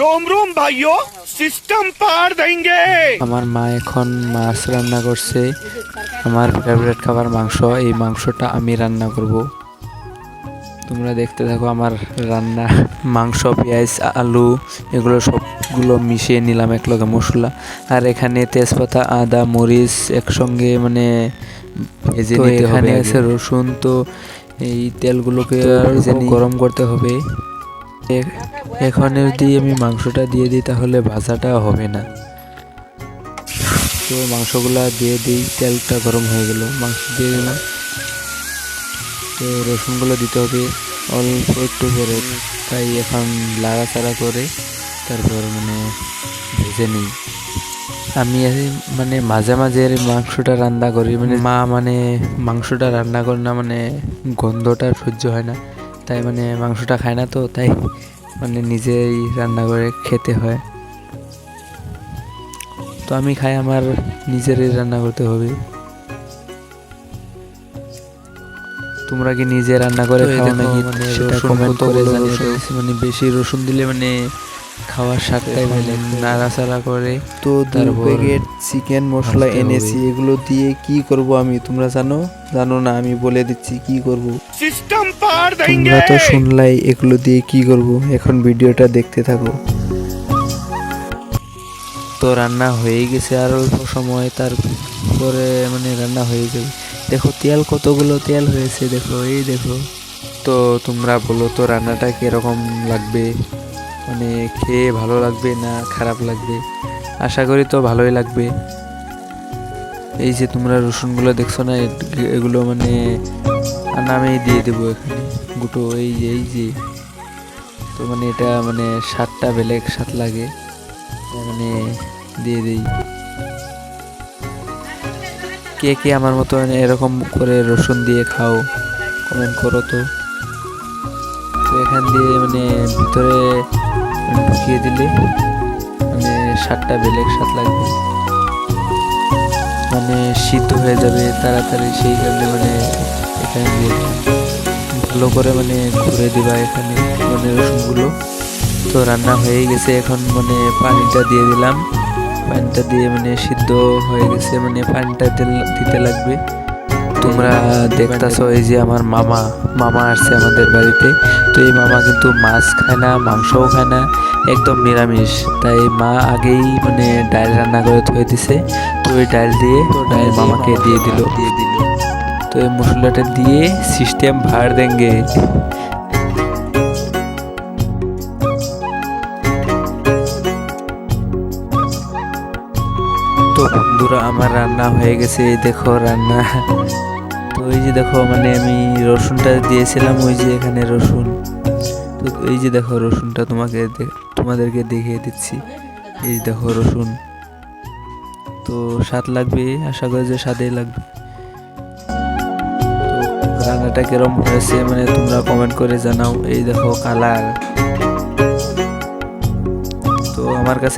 Rome রোম ভাইও system পার দেঙ্গে আমার মা এখন মাছ রান্না করছে। আমার ফেভারিট খাবার মাংস এই মাংসটা আমি রান্না করব। তোমরা দেখতে থাকো আমার রান্না মাংস পেঁয়াজ আলু এগুলো সবগুলো মিশিয়ে নিলাম এক লগে মশলা। আর এখানে তেজপাতা আদা মরিচ একসঙ্গে মানে ভেজে নিতে হবে এখানে আছে রসুন তো এই তেলগুলোকে গরম করতে হবে। এখন যদি আমি মাংসটা দিয়ে দিই, তাহলে ভাজাটা হবে না। তো মাংসগুলা দিয়ে দিই, তেলটা গরম হয়ে গেল, মাংস দিয়ে দিলাম। তো রসুনগুলো দিতে হবে, অল্প একটু করে, তাই এখন লাড়াচাড়া করে তারপর মানে ভেজে নিই। আমি মানে মাঝে মাঝে মাংসটা রান্না করি মানে মা মানে মাংসটা রান্না করে না মানে গন্ধটা সহ্য হয় না। তাই মানে মাংসটা খায় না তো তাই মানে নিজেই রান্না করে খেতে হয় তো আমি খাই আমার নিজেরই রান্না করতে হবে তোমরা কি নিজে রান্না করে খাও নাকি মানে। মানে বেশি রসুন দিলে মানে খাওয়ার স্বাদটাই ভালো নাড়াচাড়া করে তো দু প্যাকেট চিকেন মশলা এনেছি এগুলো দিয়ে কি করব আমি? তোমরা জানো? জানো না আমি বলে দিচ্ছি কি করব। সিস্টেম পার তোমরা তো শুনলাই এগুলো দিয়ে কি করব এখন ভিডিওটা দেখতে থাকো। তো রান্না হয়ে গেছে আর অল্প সময় তারপরে মানে রান্না হয়ে যাবে দেখো তেল কতগুলো তেল হয়েছে দেখো এই দেখো। তো তোমরা বলো তো রান্নাটা কীরকম লাগবে? মানে খেয়ে ভালো লাগবে না খারাপ লাগবে? আশা করি তো ভালোই লাগবে। এই যে তোমরা রসুনগুলো দেখছ না এগুলো মানে নামেই দিয়ে দেবো এখানে। গুটো এই যে এই যে। তো মানে এটা মানে স্বাদটা বেলেগ, স্বাদ লাগে। মানে দিয়ে দিই। কে কে আমার মতো এরকম করে রসুন দিয়ে খাও কমেন্ট করো তো। তো এখান দিয়ে মানে ভিতরে ঢুকিয়ে দিলে মানে স্বাদটা বেলেগ স্বাদ লাগবে। মানে সিদ্ধ হয়ে যাবে তাড়াতাড়ি, সেই কারণে মানে এখানে দিয়ে ভালো করে মানে ঘুরে দিবা এখানে মানে রসুনগুলো। তো রান্না হয়ে গেছে, এখন মানে পানিটা দিয়ে দিলাম। পানিটা দিয়ে মানে সিদ্ধ হয়ে গেছে মানে পানিটা দিতে লাগবে। তোমরা দেখতাছো এই যে আমার মামা মামা আসছে আমাদের বাড়িতে। তো এই মামা কিন্তু মাছ খায় না, মাংসও খায় না, একদম নিরামিষ। তাই মা আগেই মানে ডাল রান্না করে থয়ে দিছে। তো ওই ডাল দিয়ে ডাল মামাকে দিয়ে দিল। দিয়ে দিল তো এই মশলাটা দিয়ে সিস্টেম ভাড় দেঙ্গে। তো বন্ধুরা, আমার রান্না হয়ে গেছে। দেখো রান্না। তো এই যে দেখো মানে আমি রসুনটা দিয়েছিলাম, ওই যে এখানে রসুন। তো এই যে দেখো, রসুনটা তোমাকে তোমাদেরকে দেখিয়ে দিচ্ছি। এই যে দেখো, রসুন। তো স্বাদ লাগবে? আশা করি যে স্বাদেই লাগবে। রান্নাটা কিরম হয়েছে মানে তোমরা কমেন্ট করে জানাও। এই দেখো কালার তো আমার কাছে